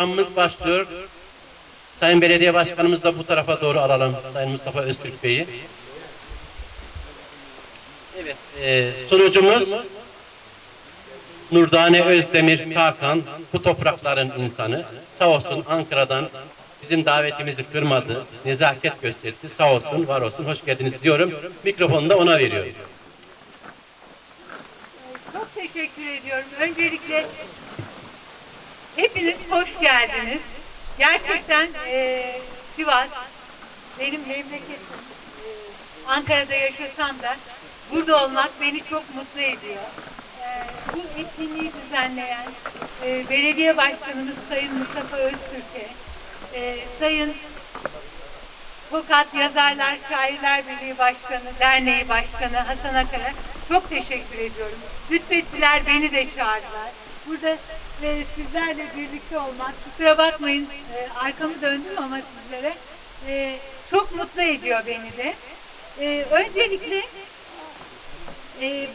Programımız başlıyor. Sayın Belediye Başkanımız da bu tarafa doğru alalım. Sayın Mustafa Öztürk Bey'i. Evet. E, sunucumuz Nurdane Özdemir Sakan, bu toprakların insanı. Sağ olsun Ankara'dan bizim davetimizi kırmadı, nezaket gösterdi. Sağ olsun, var olsun, hoş geldiniz diyorum. Mikrofonu da ona veriyorum. Çok teşekkür ediyorum. Öncelikle hepiniz hoş geldiniz. Gerçekten eee, Sivas benim memleketim. Eee, Ankara'da yaşasam da burada olmak beni çok mutlu ediyor. Eee, bu etkinliği düzenleyen eee, belediye başkanımız Sayın Mustafa Öztürk'e, eee, Sayın Tokat Yazarlar Şairler Birliği Başkanı, Derneği Başkanı Hasan Akar'a çok teşekkür ediyorum. Lütfettiler, beni de çağırdılar. Burada e, sizlerle birlikte olmak, kusura bakmayın e, arkamı döndüm ama sizlere e, çok mutlu ediyor beni de. E, öncelikle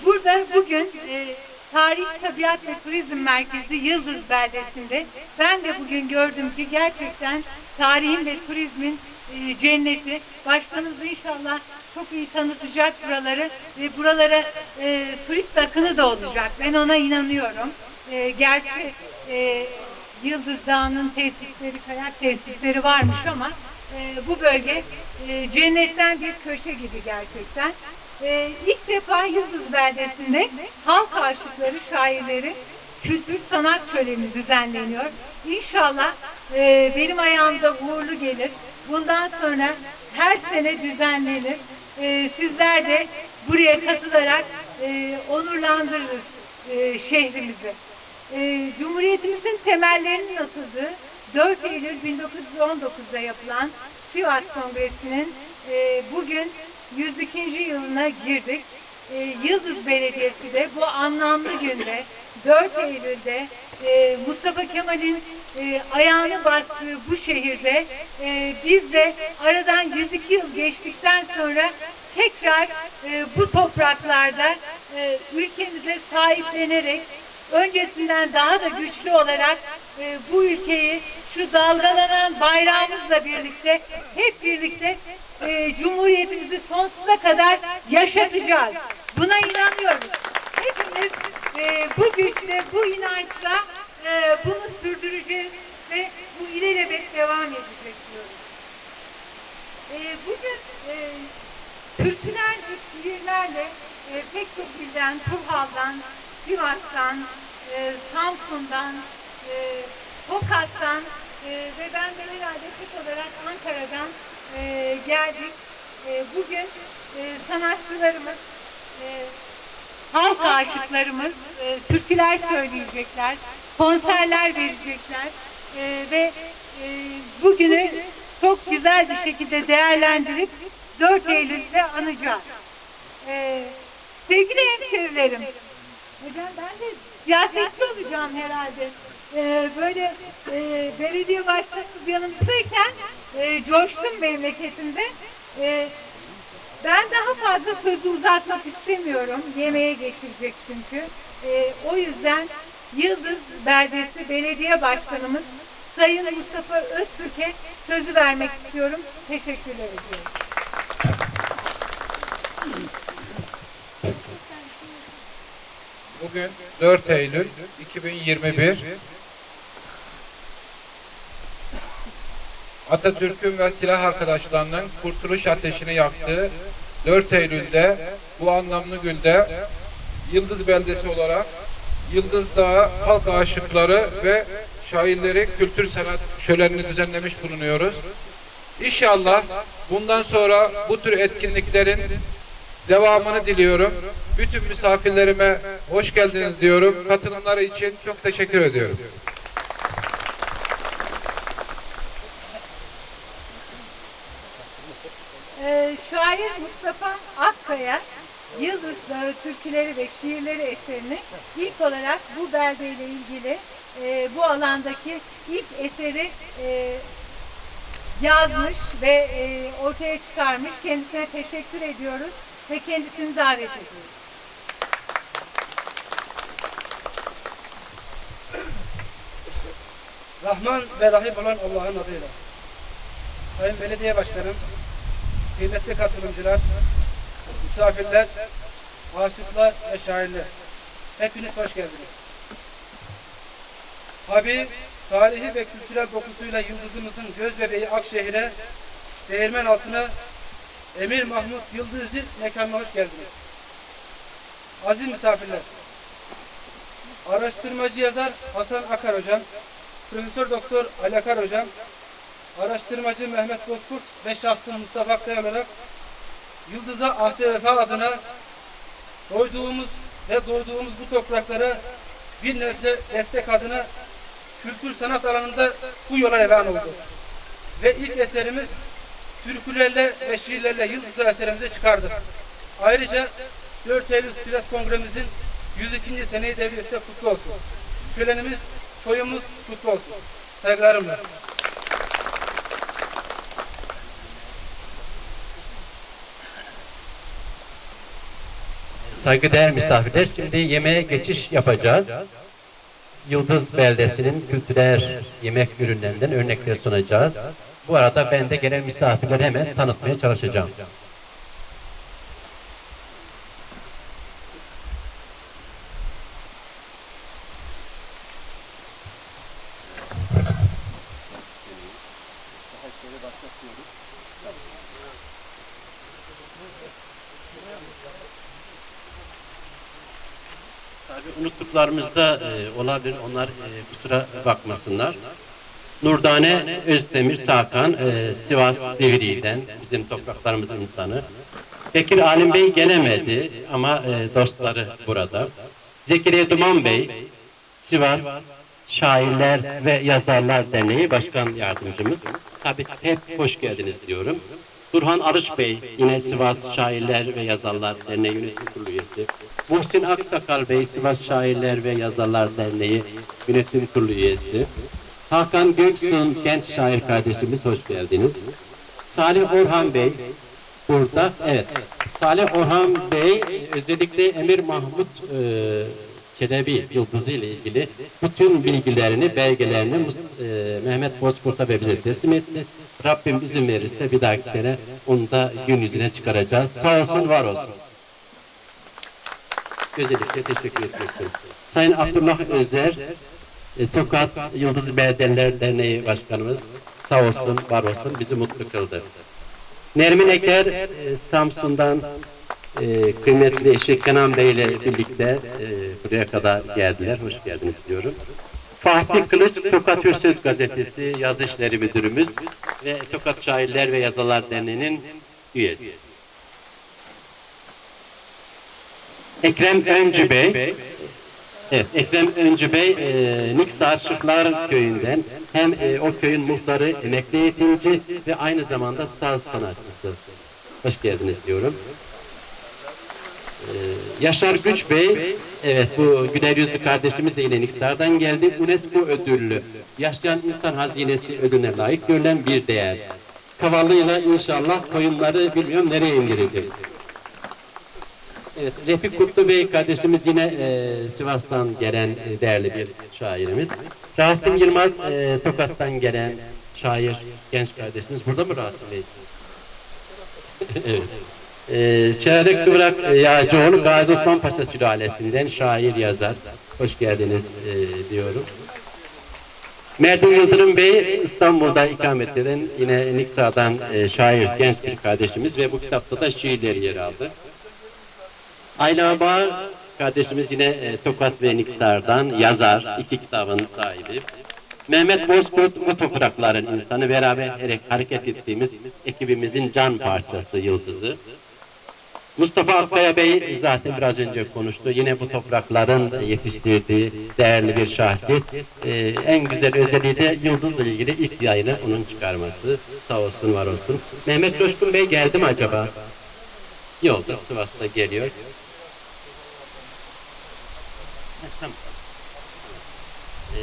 burada bugün Tarih, Tabiat ve Turizm Merkezi Yıldız Beldesi'nde ben de bugün gördüm ki gerçekten tarihin ve turizmin cenneti. Başkanımız inşallah çok iyi tanıtacak buraları ve buralara e, turist akını da olacak. Ben ona inanıyorum. E, gerçi e, Yıldız Dağı'nın tesisleri, kayak tesisleri varmış ama e, bu bölge e, cennetten bir köşe gibi gerçekten. E, ilk defa Yıldız Beldesi'nde halk aşıkları, şairleri kültür sanat şöleni düzenleniyor. İnşallah e, benim ayağımda uğurlu gelir. Bundan sonra her sene düzenlenir. E, sizler de buraya katılarak e, onurlandırırız e, şehrimizi. E, Cumhuriyetimizin temellerinin atıldığı 4 Eylül 1919'da yapılan Sivas Kongresi'nin e, bugün 102. yılına girdik. E, Yıldız Belediyesi de bu anlamlı günde 4 Eylül'de e, Mustafa Kemal'in e, ayağını bastığı bu şehirde e, biz de aradan 102 yıl geçtikten sonra tekrar e, bu topraklarda e, ülkemize sahiplenerek öncesinden daha da güçlü olarak e, bu ülkeyi şu dalgalanan bayrağımızla birlikte hep birlikte e, Cumhuriyetimizi sonsuza kadar yaşatacağız. Buna inanıyoruz. Hepimiz e, bu güçle, bu inançla e, bunu sürdüreceğiz ve bu ilelebet devam edecek diyoruz. E, bugün e, türküler ve şiirlerle e, pek çok ilden, Turhal'dan, Sivas'tan, e, Samsun'dan, e, Tokat'tan e, ve ben de herhalde tek olarak Ankara'dan e, geldik. E, bugün e, sanatçılarımız, e, halk aşıklarımız e, türküler söyleyecekler, konserler verecekler e, ve e, bugünü çok güzel bir şekilde değerlendirip 4 Eylül'de anacağız. E, sevgili hemşerilerim, hocam ben de siyasetçi olacağım herhalde. E, böyle e, belediye başkanımız yanımızdayken e, coştum memleketimde. E, ben daha fazla sözü uzatmak istemiyorum. Yemeğe geçirecek çünkü. Ee, o yüzden Yıldız Beldesi Belediye Başkanımız Sayın Mustafa Öztürk'e sözü vermek istiyorum. Teşekkürler ediyorum. Bugün 4 Eylül 2021 Atatürk'ün ve silah arkadaşlarının kurtuluş ateşini yaktığı 4 Eylül'de bu anlamlı günde Yıldız Beldesi olarak Yıldız Dağı halk aşıkları ve şairleri kültür sanat şölenini düzenlemiş bulunuyoruz. İnşallah bundan sonra bu tür etkinliklerin devamını diliyorum. Bütün misafirlerime hoş geldiniz diyorum. Katılımları için çok teşekkür ediyorum. Ee, şair Mustafa Akkaya Yıldız Dağı türküleri ve şiirleri eserini ilk olarak bu beldeyle ilgili e, bu alandaki ilk eseri e, yazmış ve e, ortaya çıkarmış. Kendisine teşekkür ediyoruz ve kendisini davet ediyoruz. Rahman ve Rahim olan Allah'ın adıyla. Sayın Belediye Başkanım, kıymetli katılımcılar, misafirler, aşıklar ve şairler. Hepiniz hoş geldiniz. Tabi tarihi ve kültürel dokusuyla yıldızımızın göz bebeği Akşehir'e, değirmen altına Emir Mahmut Yıldızı mekanına hoş geldiniz. Aziz misafirler, araştırmacı yazar Hasan Akar Hocam, Profesör Doktor Ali Akar Hocam, araştırmacı Mehmet Bozkurt ve şahsım Mustafa Akkaya olarak Yıldız'a ahde vefa adına doyduğumuz ve doğduğumuz bu topraklara bir nebze destek adına kültür sanat alanında bu yola revan oldu. Ve ilk eserimiz türkülerle ve şiirlerle Yıldız'ı eserimize çıkardık. Ayrıca 4 Eylül Sivas Kongremizin 102. seneyi devriyesi de kutlu olsun. Törenimiz, toyumuz kutlu olsun. Saygılarımla. Saygıdeğer misafirler, şimdi yemeğe geçiş yapacağız. Yıldız beldesinin kültürel yemek ürünlerinden örnekler sunacağız. Bu arada ben de gelen misafirleri hemen tanıtmaya çalışacağım. Tabii unuttuklarımız da e, olabilir. Onlar e, kusura bakmasınlar. Nurdane Özdemir Sakan, e, Sivas Divriği'den bizim topraklarımızın insanı. Bekir Alim Bey gelemedi ama e, dostları burada. Zekeriya Duman Bey, Sivas Şairler ve Yazarlar Derneği Başkan Yardımcımız. Tabii hep hoş geldiniz diyorum. Turhan Arıç Bey, yine Sivas Şairler ve Yazarlar Derneği Yönetim Kurulu üyesi. Muhsin Aksakal Bey, Sivas Şairler ve Yazarlar Derneği Yönetim Kurulu üyesi. Hakan Göksun, genç şair kardeşimiz hoş geldiniz. Salih Orhan Bey, burada, evet. Salih Orhan Bey, özellikle Emir Mahmut e, Çelebi Yıldızı ile ilgili bütün bilgilerini, belgelerini e, Mehmet Bozkurt'a ve bize teslim etti. Rabbim izin verirse bir dahaki sene onu da gün yüzüne çıkaracağız. Sağ olsun, var olsun. Özellikle teşekkür etmek. Sayın Abdullah Özer, Tokat Yıldız Belediyeler Derneği Başkanımız sağ olsun, var olsun bizi mutlu kıldı. Nermin Eker, e, Samsun'dan e, kıymetli eşi Kenan Bey ile birlikte e, buraya kadar geldiler. Hoş geldiniz diyorum. Fatih Kılıç, Tokat Hür Söz Gazetesi Yazı İşleri Müdürümüz ve Tokat Şairler ve Yazarlar Derneği'nin üyesi. Ekrem Öncü Bey, Evet, Ekrem Öncü Bey, e, Niksar Şıklar köyünden hem e, o köyün muhtarı, emekli eğitimci ve aynı zamanda saz sanatçısı. Hoş geldiniz diyorum. E, Yaşar Güç Bey, evet bu güler yüzlü kardeşimiz de yine Niksar'dan geldi. UNESCO ödüllü, Yaşayan İnsan Hazinesi ödülüne layık görülen bir değer. Kavallıyla inşallah koyunları bilmiyorum nereye indirecek. Evet, Refik Kutlu Bey kardeşimiz yine e, Sivas'tan gelen e, değerli bir şairimiz. Rasim Yılmaz e, Tokat'tan gelen şair, genç kardeşimiz. Burada mı Rasim Bey? evet. E, Çeyrek Kıvrak e, Yağcıoğlu Gazi Osman Paşa sülalesinden şair yazar. Hoş geldiniz e, diyorum. Mertin Yıldırım Bey İstanbul'da ikamet eden yine Niksa'dan e, şair genç bir kardeşimiz ve bu kitapta da şiirleri yer aldı. Ayla Bağ kardeşimiz yine e, Tokat ve Niksar'dan yazar, iki kitabın sahibi. Mehmet Bozkurt bu toprakların insanı beraber hare- hareket ettiğimiz ekibimizin can parçası yıldızı. Mustafa Akkaya Bey zaten biraz önce konuştu. Yine bu toprakların yetiştirdiği değerli bir şahsiyet. Ee, en güzel özelliği de Yıldız'la ilgili ilk yayını onun çıkarması. Sağ olsun, var olsun. Mehmet Coşkun Bey geldi mi acaba? Yolda Sivas'ta geliyor. Ee,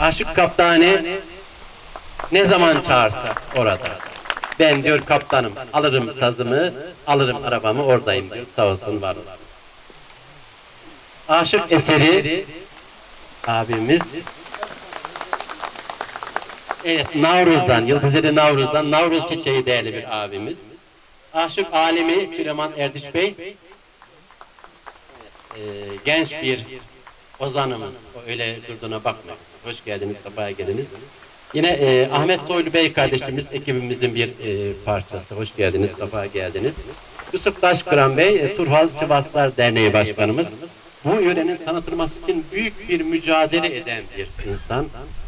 Aşık Kaptane ne zaman çağırsa orada. Ben diyor kaptanım alırım sazımı, alırım arabamı oradayım diyor. Sağ olsun var olsun. Aşık eseri abimiz Evet, Navruz'dan, Yıldızeli Navruz'dan, Navruz Çiçeği değerli bir abimiz. Aşık alimi Süleyman Erdiş Bey, e, genç bir ozanımız. O öyle durduğuna bakmayın. Hoş geldiniz, sabah geldiniz. Yine e, Ahmet Soylu Bey kardeşimiz, ekibimizin bir e, parçası. Hoş geldiniz, sabah geldiniz. Yusuf Taşkıran Bey, e, Turhal Sivaslar Derneği Başkanımız. Bu yörenin tanıtılması için büyük bir mücadele eden bir insan.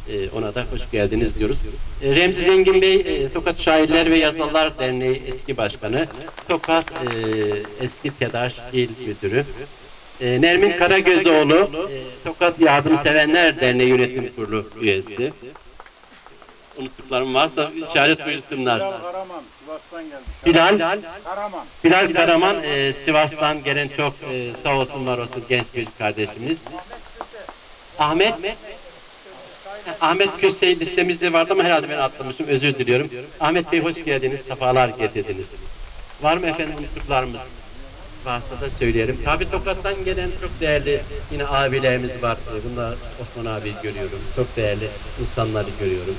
E, ona da hoş geldiniz diyoruz. E, Remzi Zengin Bey, e, Tokat Şairler ve Yazarlar Derneği eski başkanı. Tokat e, eski TEDAŞ İl Müdürü. E, Nermin Karagözoğlu, e, Tokat Yardımsevenler Derneği Yönetim Kurulu üyesi. Unuttuklarım varsa işaret buyursunlar. Bilal Karaman, Sivas'tan gelmiş. Bilal, Karaman. Bilal Karaman e, Sivas'tan gelen çok e, sağ olsun var olsun genç bir kardeşimiz. Ahmet Ahmet Kösey listemizde vardı ama herhalde ben atlamışım. Özür diliyorum. Ahmet Bey hoş geldiniz. Sefalar getirdiniz. Var mı efendim unuttuklarımız? Varsa da söyleyelim. Tabi Tokat'tan gelen çok değerli yine abilerimiz var. E, Bunda Osman abi görüyorum. Çok değerli insanları görüyorum.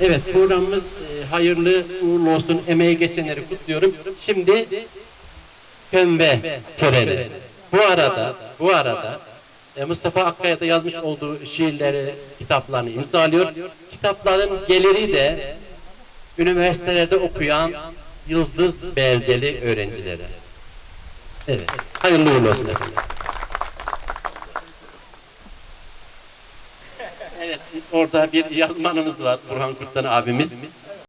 Evet programımız e, hayırlı uğurlu olsun. Emeği geçenleri kutluyorum. Şimdi kömbe töreni. Bu arada bu arada e, Mustafa Akkaya da yazmış olduğu şiirleri, kitaplarını imzalıyor. Kitapların geliri de üniversitelerde okuyan Yıldız Beldeli öğrencilere. Evet. Hayırlı uğurlu olsun efendim. Evet, orada bir yazmanımız var. Burhan Kurtlan abimiz.